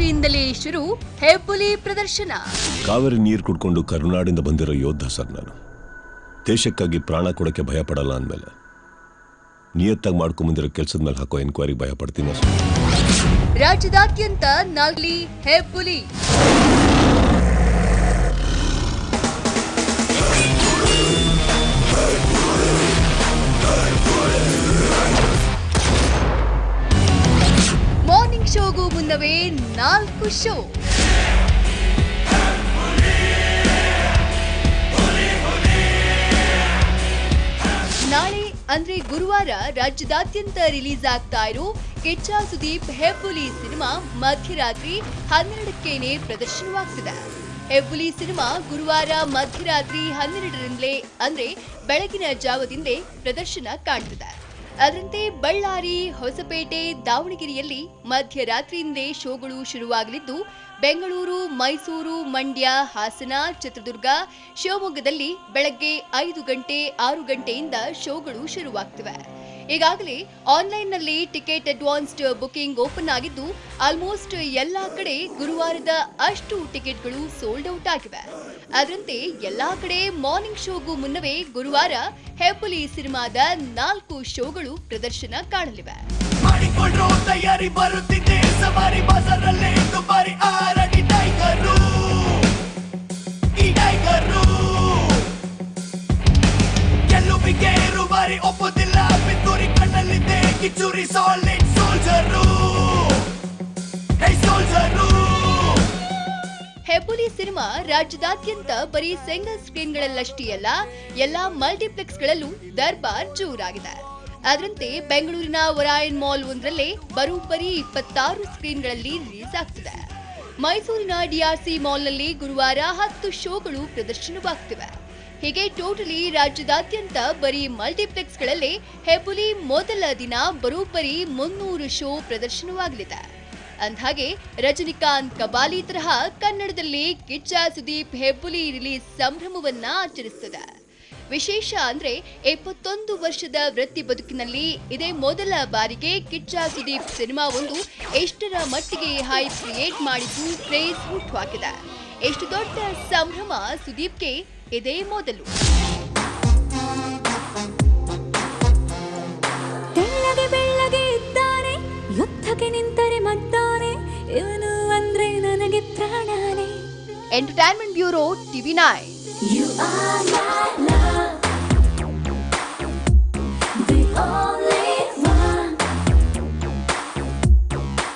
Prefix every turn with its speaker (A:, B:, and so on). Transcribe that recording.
A: ಶುರು ಹೆಬ್ಬುಲಿ ಪ್ರದರ್ಶನ.
B: ಕಾವೇರಿ ನೀರು ಕುಡ್ಕೊಂಡು ಕರುನಾಡಿಂದ ಬಂದಿರೋ ಯೋಧ ಸರ್ ನಾನು. ದೇಶಕ್ಕಾಗಿ ಪ್ರಾಣ ಕೊಡಕ್ಕೆ ಭಯ ಪಡಲ್ಲ ಅಂದಮೇಲೆ. ನಿಯತ್ತಾಗಿ ಮಾಡ್ಕೊಂಬಂದಿರೋ ಕೆಲಸದ ಮೇಲೆ ಹಾಕೋ ಎನ್ಕ್ವೈರಿ ಭಯ ಪಡ್ತೀನಿ
A: ರಾಜ್ಯದಾದ್ಯಂತ ನಾಗ್ಲಿ ಹೆಬ್ಬುಲಿ. ಮುನ್ನವೇ ನಾಲ್ಕು ಶೋ. ನಾಳೆ ಅಂದ್ರೆ ಗುರುವಾರ ರಾಜ್ಯದಾದ್ಯಂತ ರಿಲೀಸ್ ಆಗ್ತಾ ಇರೋ ಕೆಚ್ಚ ಸುದೀಪ್ ಹೆಬ್ಬುಲಿ ಸಿನಿಮಾ ಮಧ್ಯರಾತ್ರಿ ಹನ್ನೆರಡಕ್ಕೇನೆ ಪ್ರದರ್ಶನವಾಗ್ತಿದೆ. ಹೆಬ್ಬುಲಿ ಸಿನಿಮಾ ಗುರುವಾರ ಮಧ್ಯರಾತ್ರಿ ಹನ್ನೆರಡರಿಂದಲೇ ಅಂದ್ರೆ ಬೆಳಗಿನ ಜಾವದಿಂದಲೇ ಪ್ರದರ್ಶನ ಕಾಣ್ತಿದೆ. ಅದರಂತೆ ಬಳ್ಳಾರಿ, ಹೊಸಪೇಟೆ, ದಾವಣಗೆರೆಯಲ್ಲಿ ಮಧ್ಯರಾತ್ರಿಯಿಂದಲೇ ಶೋಗಳು ಶುರುವಾಗಲಿದ್ದು, ಬೆಂಗಳೂರು, ಮೈಸೂರು, ಮಂಡ್ಯ, ಹಾಸನ, ಚಿತ್ರದುರ್ಗ, ಶಿವಮೊಗ್ಗದಲ್ಲಿ ಬೆಳಗ್ಗೆ ಐದು ಗಂಟೆ ಆರು ಗಂಟೆಯಿಂದ ಶೋಗಳು ಶುರುವಾಗ್ತಿವೆ. ಈಗಾಗಲೇ ಆನ್ಲೈನ್ನಲ್ಲಿ ಟಿಕೆಟ್ ಅಡ್ವಾನ್ಸ್ಡ್ ಬುಕಿಂಗ್ ಓಪನ್ ಆಗಿದ್ದು, ಆಲ್ಮೋಸ್ಟ್ ಎಲ್ಲ ಕಡೆ ಗುರುವಾರದ ಅಷ್ಟು ಟಿಕೆಟ್ಗಳು ಸೋಲ್ಡ್ ಔಟ್ ಆಗಿವೆ. ಅದರಂತೆ ಎಲ್ಲ ಕಡೆ ಮಾರ್ನಿಂಗ್ ಶೋಗೂ ಮುನ್ನವೇ ಗುರುವಾರ ಹೆಪ್ಪುಲಿ ಸಿನಿಮಾದ ನಾಲ್ಕು ಶೋಗಳು ಪ್ರದರ್ಶನ ಕಾಣಲಿವೆ.
C: ಒಪ್ಪುತ್ತಿಲ್ಲ
A: ಹೆಬ್ಬುಲಿ ಸಿನಿಮಾ ರಾಜ್ಯದಾದ್ಯಂತ ಬರೀ ಸಿಂಗಲ್ ಸ್ಕ್ರೀನ್ಗಳಲ್ಲಷ್ಟೇ ಅಲ್ಲ ಎಲ್ಲಾ ಮಲ್ಟಿಪ್ಲೆಕ್ಸ್ಗಳಲ್ಲೂ ದರ್ಬಾರ್ ಜೋರಾಗಿದೆ. ಅದರಂತೆ ಬೆಂಗಳೂರಿನ ಒರಾಯನ್ ಮಾಲ್ ಒಂದರಲ್ಲೇ ಬರೋಬ್ಬರಿ ಇಪ್ಪತ್ತಾರು ಸ್ಕ್ರೀನ್ಗಳಲ್ಲಿ ರಿಲೀಸ್ ಆಗ್ತಿದೆ. ಮೈಸೂರಿನ ಡಿಆರ್ಸಿ ಮಾಲ್ನಲ್ಲಿ ಗುರುವಾರ ಹತ್ತು ಶೋಗಳು ಪ್ರದರ್ಶನವಾಗ್ತಿವೆ. ಹೀಗೆ ಟೋಟಲಿ ರಾಜ್ಯದಾದ್ಯಂತ ಬರೀ ಮಲ್ಟಿಪ್ಲೆಕ್ಸ್ಗಳಲ್ಲಿ ಹೆಬ್ಬುಲಿ ಮೊದಲ ದಿನ ಬರೋಬ್ಬರಿ ಮುನ್ನೂರು ಶೋ ಪ್ರದರ್ಶನವಾಗಲಿದೆ. ಅಂದ್ಹಾಗೆ ರಜನಿಕಾಂತ್ ಕಬಾಲಿ ತರಹ ಕನ್ನಡದಲ್ಲಿ ಕಿಚ್ಚ ಸುದೀಪ್ ಹೆಬ್ಬುಲಿ ರಿಲೀಸ್ ಸಂಭ್ರಮವನ್ನ ಆಚರಿಸ್ತದೆ ವಿಶೇಷ ಅಂದ್ರೆ ಎಪ್ಪತ್ತೊಂದು ವರ್ಷದ ವೃತ್ತಿ ಬದುಕಿನಲ್ಲಿ ಇದೇ ಮೊದಲ ಬಾರಿಗೆ ಕಿಚ್ಚ ಸುದೀಪ್ ಸಿನಿಮಾ ಒಂದು ಎಷ್ಟರ ಮಟ್ಟಿಗೆ ಹೈ ಕ್ರಿಯೇಟ್ ಮಾಡಿದ್ದು ಕ್ರೇಜ್ ಹುಟ್ಟುಹಾಕಿದೆ ಎಷ್ಟು ದೊಡ್ಡ ಸಂಭ್ರಮ ಸುದೀಪ್ಗೆ ಇದೇ ಮೊದಲು.
D: ತೆಳ್ಳಗೆ ಬೆಳ್ಳಗೆ ಇದ್ದಾನೆ ಯುದ್ಧಕ್ಕೆ ನಿಂತರೆ ಮದ್ದಾನೆ ಇವನು ಅಂದ್ರೆ ನನಗೆ ಪ್ರಾಣಾನೆ.
A: Entertainment bureau TV nine